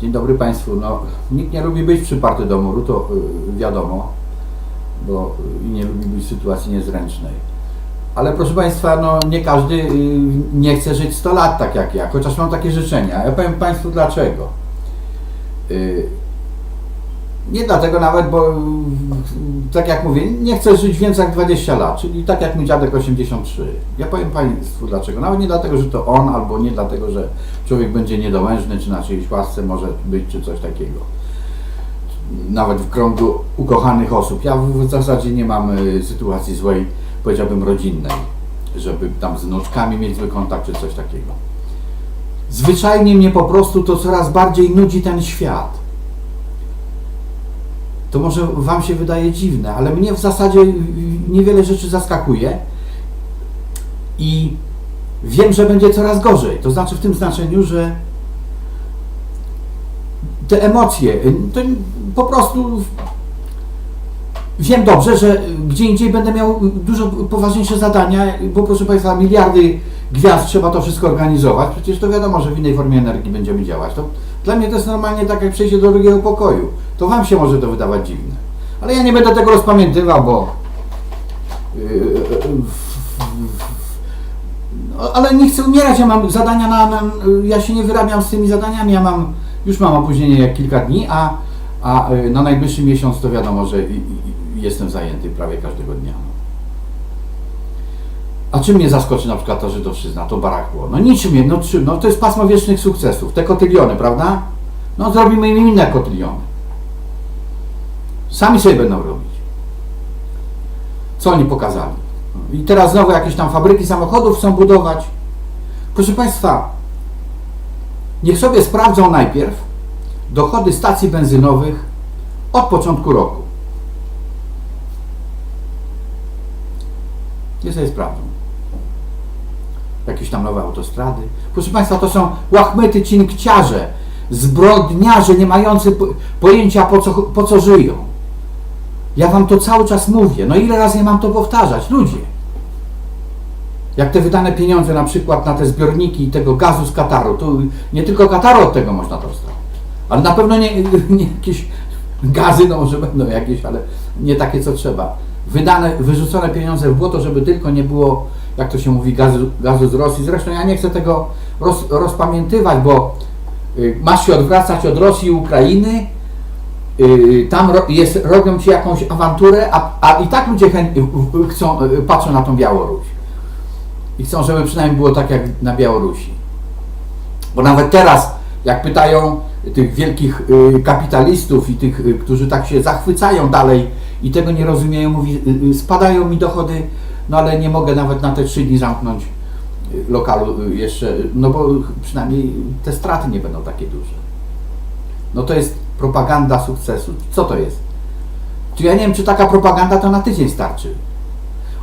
Dzień dobry Państwu. No, nikt nie lubi być przyparty do muru, to y, wiadomo, bo nie lubi być w sytuacji niezręcznej. Ale proszę Państwa, no, nie każdy y, nie chce żyć 100 lat tak jak ja, chociaż mam takie życzenia. Ja powiem Państwu dlaczego. Y, nie dlatego nawet, bo tak jak mówię, nie chcę żyć więcej jak 20 lat, czyli tak jak mój dziadek 83. Ja powiem Państwu dlaczego. Nawet nie dlatego, że to on, albo nie dlatego, że człowiek będzie niedołężny, czy na czyjejś łasce może być, czy coś takiego. Nawet w kręgu ukochanych osób. Ja w w zasadzie nie mam y, sytuacji złej, powiedziałbym rodzinnej, żeby tam z wnuczkami mieć zły kontakt, czy coś takiego. Zwyczajnie mnie po prostu to coraz bardziej nudzi ten świat. To może Wam się wydaje dziwne, ale mnie w zasadzie niewiele rzeczy zaskakuje i wiem, że będzie coraz gorzej. To znaczy w tym znaczeniu, że te emocje, to po prostu wiem dobrze, że gdzie indziej będę miał dużo poważniejsze zadania, bo proszę Państwa, miliardy gwiazd trzeba to wszystko organizować. Przecież to wiadomo, że w innej formie energii będziemy działać. To dla mnie to jest normalnie tak jak przejście do drugiego pokoju. To Wam się może to wydawać dziwne. Ale ja nie będę tego rozpamiętywał, bo yy, no, ale nie chcę umierać, ja mam zadania na, ja się nie wyrabiam z tymi zadaniami, ja mam, już mam opóźnienie jak kilka dni, a, a y, na najbliższy miesiąc to wiadomo, że jestem zajęty prawie każdego dnia. A czym mnie zaskoczy na przykład to Żydowszczyzna, to barakło? No niczym, no czym, no to jest pasmo wiecznych sukcesów, te kotyliony, prawda? No zrobimy im inne kotyliony. Sami sobie będą robić. Co oni pokazali? I teraz znowu jakieś tam fabryki samochodów chcą budować. Proszę Państwa, niech sobie sprawdzą najpierw dochody stacji benzynowych od początku roku. Niech sobie sprawdzą. Jakieś tam nowe autostrady. Proszę Państwa, to są łachmyty cinkciarze, zbrodniarze, nie mający po- pojęcia po co, po co żyją. Ja Wam to cały czas mówię. No ile razy ja mam to powtarzać? Ludzie. Jak te wydane pieniądze na przykład na te zbiorniki tego gazu z Kataru, to nie tylko Kataru od tego można dostać. Ale na pewno nie, nie jakieś gazy, no może będą jakieś, ale nie takie co trzeba. Wydane, wyrzucone pieniądze w błoto, żeby tylko nie było, jak to się mówi, gazu, gazu z Rosji. Zresztą ja nie chcę tego roz, rozpamiętywać, bo y, masz się odwracać od Rosji i Ukrainy, tam ro, jest, robią ci jakąś awanturę, a, a i tak ludzie chęt, y, chcą, y, patrzą na tą Białoruś. I chcą, żeby przynajmniej było tak jak na Białorusi. Bo nawet teraz, jak pytają tych wielkich y, kapitalistów i tych, y, którzy tak się zachwycają dalej i tego nie rozumieją, mówi, y, y, spadają mi dochody, no ale nie mogę nawet na te trzy dni zamknąć y, lokalu y, jeszcze, no bo przynajmniej te straty nie będą takie duże. No to jest propaganda sukcesu. Co to jest? To ja nie wiem, czy taka propaganda to na tydzień starczy.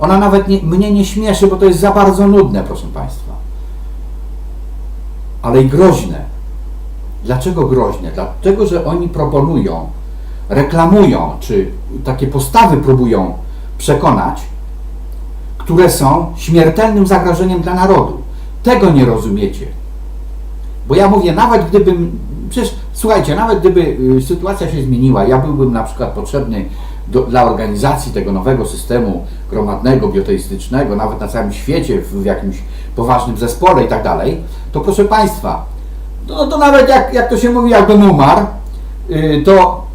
Ona nawet nie, mnie nie śmieszy, bo to jest za bardzo nudne, proszę Państwa. Ale i groźne. Dlaczego groźne? Dlatego, że oni proponują, reklamują, czy takie postawy próbują przekonać, które są śmiertelnym zagrożeniem dla narodu. Tego nie rozumiecie. Bo ja mówię, nawet gdybym, przecież słuchajcie, nawet gdyby y, sytuacja się zmieniła, ja byłbym na przykład potrzebny do, dla organizacji tego nowego systemu gromadnego, bioteistycznego, nawet na całym świecie, w, w jakimś poważnym zespole i tak dalej, to proszę Państwa, no to nawet jak, jak to się mówi, jakbym umarł, y, to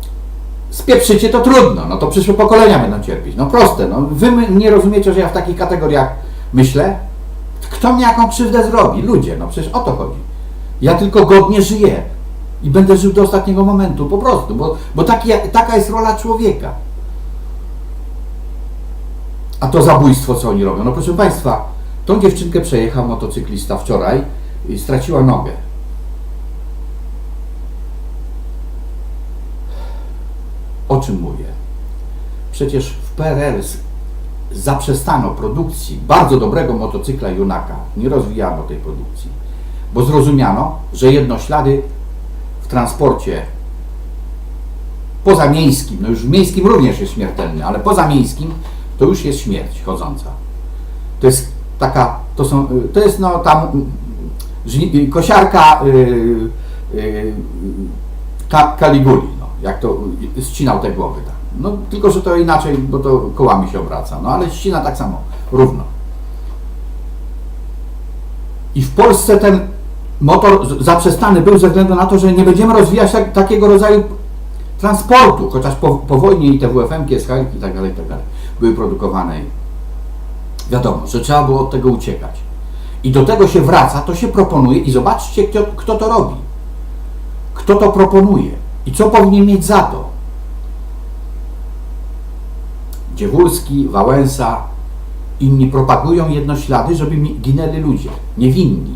spieprzycie, to trudno, no to przyszłe pokolenia będą cierpieć. No proste, no wy nie rozumiecie, że ja w takich kategoriach myślę? Kto mi jaką krzywdę zrobi? Ludzie, no przecież o to chodzi. Ja tylko godnie żyję i będę żył do ostatniego momentu, po prostu, bo, bo taki, taka jest rola człowieka. A to zabójstwo, co oni robią. No proszę Państwa, tą dziewczynkę przejechał motocyklista wczoraj i straciła nogę. O czym mówię? Przecież w PRL zaprzestano produkcji bardzo dobrego motocykla Junaka. Nie rozwijano tej produkcji, bo zrozumiano, że jednoślady transporcie pozamiejskim, no już w miejskim również jest śmiertelny, ale pozamiejskim to już jest śmierć chodząca. To jest taka, to są, y, to jest no tam y, y, kosiarka, y, yy, ka, Kaliguli, no, jak to yy, ścinał te głowy. Tak. No, tylko, że to inaczej, bo to kołami się obraca, no ale ścina tak samo, równo. I w Polsce ten motor zaprzestany był ze względu na to, że nie będziemy rozwijać tak, takiego rodzaju transportu, chociaż po, po wojnie i te WFM-ki, SHL-ki i tak dalej, i tak dalej były produkowane. Wiadomo, że trzeba było od tego uciekać. I do tego się wraca, to się proponuje i zobaczcie, kto, kto to robi. Kto to proponuje i co powinien mieć za to. Dziewulski, Wałęsa, inni propagują jednoślady, żeby ginęli ludzie, niewinni.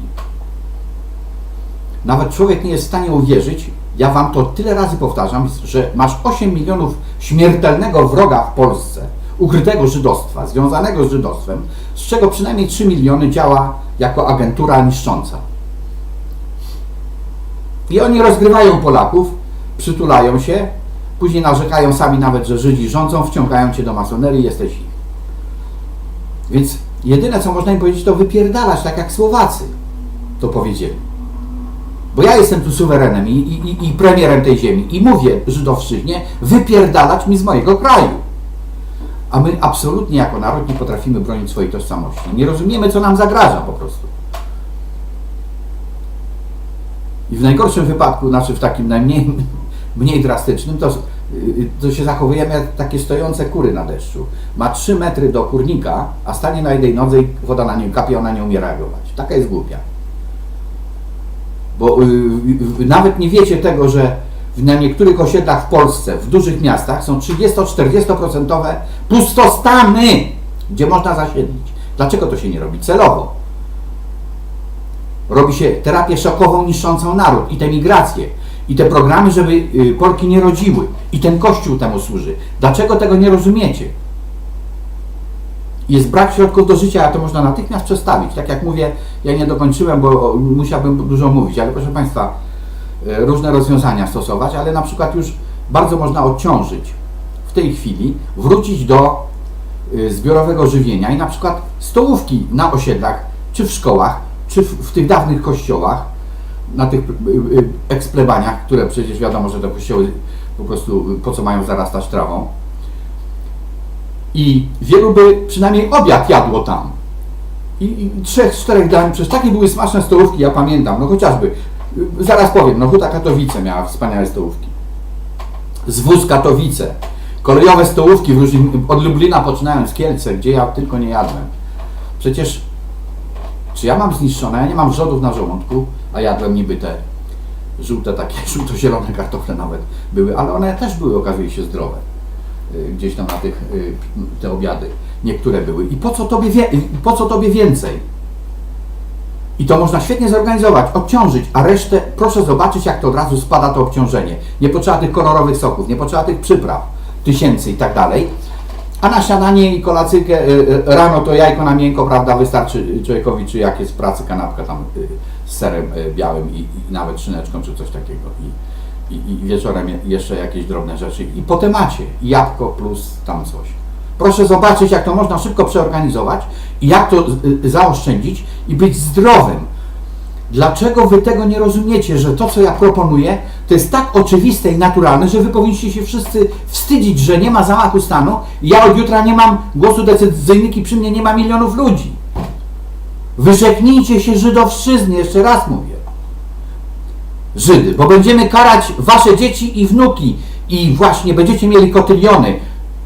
Nawet człowiek nie jest w stanie uwierzyć, ja wam to tyle razy powtarzam, że masz 8 milionów śmiertelnego wroga w Polsce, ukrytego żydostwa, związanego z żydostwem, z czego przynajmniej 3 miliony działa jako agentura niszcząca. I oni rozgrywają Polaków, przytulają się, później narzekają sami nawet, że Żydzi rządzą, wciągają cię do masonerii, jesteś ich. Więc jedyne co można im powiedzieć, to wypierdalać, tak jak Słowacy to powiedzieli. Bo ja jestem tu suwerenem i, i, i- premierem tej ziemi i mówię Żydowszczyźnie, wypierdalać mi z mojego kraju. A my absolutnie jako naród nie potrafimy bronić swojej tożsamości. Nie rozumiemy, co nam zagraża po prostu. I w najgorszym wypadku, znaczy w takim najmniej mniej drastycznym, to, to się zachowujemy jak takie stojące kury na deszczu. Ma 3 metry do kurnika, a stanie na jednej nodze i woda na nią kapie, ona nie umie reagować. Taka jest głupia. Bo y, y, y, nawet nie wiecie tego, że na niektórych osiedlach w Polsce, w dużych miastach są 30-40% pustostany, gdzie można zasiedlić. Dlaczego to się nie robi? Celowo. Robi się terapię szokową niszczącą naród i te migracje, i te programy, żeby Polki nie rodziły. I ten Kościół temu służy. Dlaczego tego nie rozumiecie? Jest brak środków do życia, a to można natychmiast przestawić. Tak jak mówię, ja nie dokończyłem, bo musiałbym dużo mówić, ale proszę Państwa, e, różne rozwiązania stosować, ale na przykład już bardzo można odciążyć w tej chwili, wrócić do y, zbiorowego żywienia i na przykład stołówki na osiedlach, czy w szkołach, czy w, w tych dawnych kościołach, na tych y, eksplebaniach, które przecież wiadomo, że te kościoły po prostu po co mają zarastać trawą. I wielu by przynajmniej obiad jadło tam. I, i trzech, czterech dań, przecież takie były smaczne stołówki, ja pamiętam, no chociażby, y, zaraz powiem, no Huta Katowice miała wspaniałe stołówki. Zwóz Katowice, kolejowe stołówki w różnych, od Lublina poczynając Kielce, gdzie ja tylko nie jadłem. Przecież, czy ja mam zniszczone? Ja nie mam wrzodów na żołądku, a jadłem niby te żółte, takie żółto-zielone kartofle nawet były, ale one też były, okazuje się, zdrowe. Y, Gdzieś tam na tych, y, te obiady. Niektóre były. I po co tobie, wie, po co tobie więcej? I to można świetnie zorganizować, obciążyć, a resztę proszę zobaczyć, jak to od razu spada to obciążenie. Nie potrzeba tych kolorowych soków, nie potrzeba tych przypraw, tysięcy i tak dalej. A na śniadanie i kolacyjkę y, rano to jajko na miękko, prawda, wystarczy człowiekowi, czy jak jest w pracy kanapka tam z serem białym i, i nawet szyneczką, czy coś takiego. I, i, i wieczorem je- jeszcze jakieś drobne rzeczy. I po temacie, i jabłko plus tam coś. Proszę zobaczyć, jak to można szybko przeorganizować i jak to y, zaoszczędzić i być zdrowym. Dlaczego wy tego nie rozumiecie, że to, co ja proponuję, to jest tak oczywiste i naturalne, że wy powinniście się wszyscy wstydzić, że nie ma zamachu stanu i ja od jutra nie mam głosu decyzyjnyki, przy mnie nie ma milionów ludzi. Wyrzeknijcie się żydowszczyzny, jeszcze raz mówię. Żydy, bo będziemy karać wasze dzieci i wnuki i właśnie będziecie mieli kotyliony,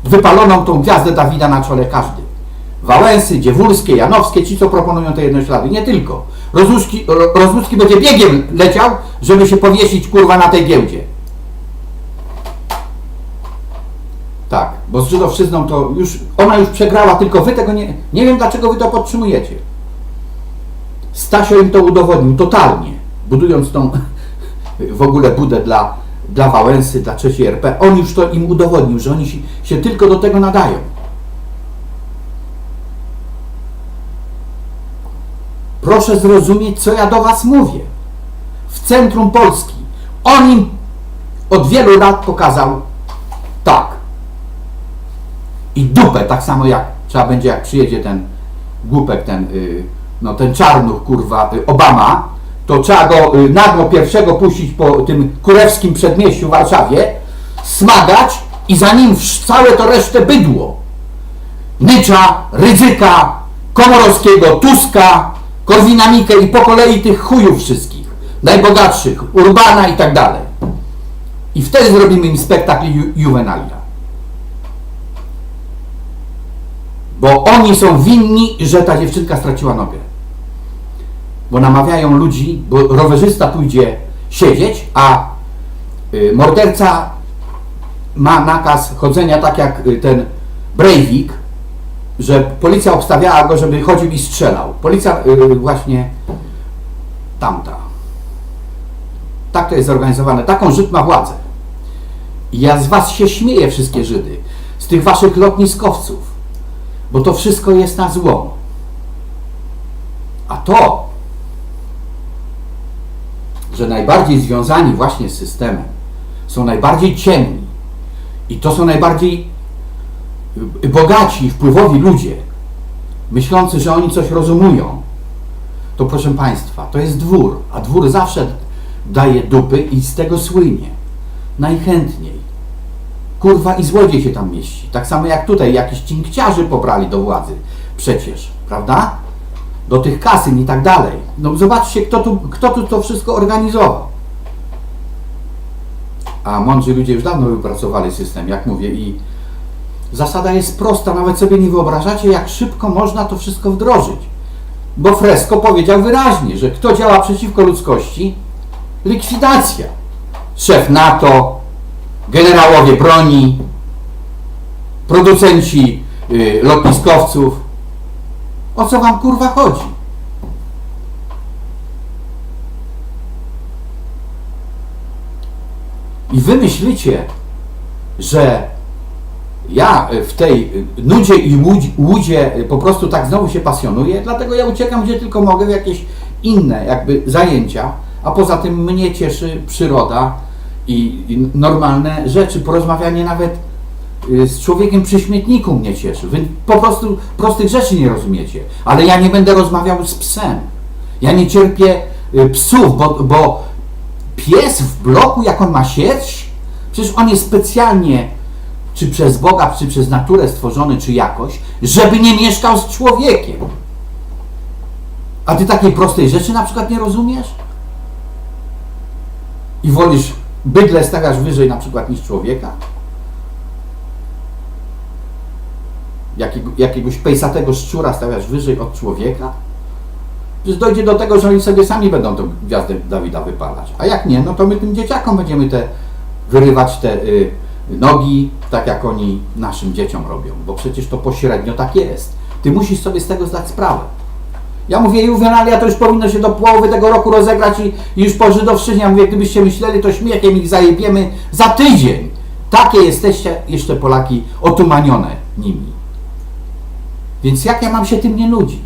wypaloną tą gwiazdę Dawida na czole każdy. Wałęsy, Dziewulskie, Janowskie, ci co proponują te jednoślady, nie tylko. Rozłuski, Ro- Rozłucki będzie biegiem leciał, żeby się powiesić kurwa na tej giełdzie. Tak, bo z żydowszczyzną to już, ona już przegrała, tylko wy tego nie, nie wiem dlaczego wy to podtrzymujecie. Stasio im to udowodnił totalnie, budując tą w ogóle budę dla, dla Wałęsy, dla trzeciej RP. On już to im udowodnił, że oni się, się tylko do tego nadają. Proszę zrozumieć, co ja do Was mówię. W centrum Polski. On im od wielu lat pokazał tak. I dupę, tak samo jak trzeba będzie, jak przyjedzie ten głupek, ten, y, no ten czarnuch, kurwa, y, Obama, to trzeba go y, nagło pierwszego puścić po tym kurewskim przedmieściu w Warszawie, smagać i za nim całe to resztę bydło. Nycza, Rydzyka, Komorowskiego, Tuska, Korwina-Mikke i po kolei tych chujów wszystkich, najbogatszych, Urbana i tak dalej. I wtedy zrobimy im spektakl ju, Juvenalia. Bo oni są winni, że ta dziewczynka straciła nogę. Bo namawiają ludzi, bo rowerzysta pójdzie siedzieć, a y, morderca ma nakaz chodzenia tak jak y, ten Breivik, że policja obstawiała go, żeby chodził i strzelał. Policja y, właśnie tamta. Tak to jest zorganizowane. Taką Żyd ma władzę. Ja z was się śmieję, wszystkie Żydy. Z tych waszych lotniskowców. Bo to wszystko jest na zło. A to, że najbardziej związani właśnie z systemem są najbardziej ciemni i to są najbardziej y, bogaci i wpływowi ludzie, myślący, że oni coś rozumują, to proszę Państwa, to jest dwór, a dwór zawsze daje dupy i z tego słynie. Najchętniej. Kurwa i złodziej się tam mieści. Tak samo jak tutaj jakiś cinkciarzy pobrali do władzy. Przecież, prawda? Do tych kasyn i tak dalej. No zobaczcie, kto tu, kto tu to wszystko organizował. A mądrzy ludzie już dawno wypracowali system, jak mówię, i zasada jest prosta. Nawet sobie nie wyobrażacie, jak szybko można to wszystko wdrożyć. Bo Fresco powiedział wyraźnie, że kto działa przeciwko ludzkości, likwidacja. Szef NATO, generałowie broni, producenci y, lotniskowców. O co wam kurwa chodzi? I wy myślicie, że ja w tej nudzie i łudzi- łudzie po prostu tak znowu się pasjonuję, dlatego ja uciekam gdzie tylko mogę w jakieś inne jakby zajęcia, a poza tym mnie cieszy przyroda i, normalne rzeczy, porozmawianie nawet z człowiekiem przy śmietniku mnie cieszy. Wy po prostu prostych rzeczy nie rozumiecie, ale ja nie będę rozmawiał z psem. Ja nie cierpię y, psów, bo, bo pies w bloku, jak on ma sierść, przecież on jest specjalnie czy przez Boga, czy przez naturę stworzony, czy jakoś, żeby nie mieszkał z człowiekiem. A ty takiej prostej rzeczy na przykład nie rozumiesz? I wolisz bydle stawiasz wyżej na przykład niż człowieka? Jakiego, jakiegoś pejsatego szczura stawiasz wyżej od człowieka? Przecież dojdzie do tego, że oni sobie sami będą tą gwiazdę Dawida wypalać. A jak nie, no to my tym dzieciakom będziemy te wyrywać te y, nogi, tak jak oni naszym dzieciom robią. Bo przecież to pośrednio tak jest. Ty musisz sobie z tego zdać sprawę. Ja mówię, juwenalia to już powinno się do połowy tego roku rozegrać i, i już po żydowszczyźnie. Ja mówię, gdybyście myśleli, to śmiechem ich zajebiemy za tydzień. Takie jesteście jeszcze Polaki otumanione nimi. Więc jak ja mam się tym nie nudzić?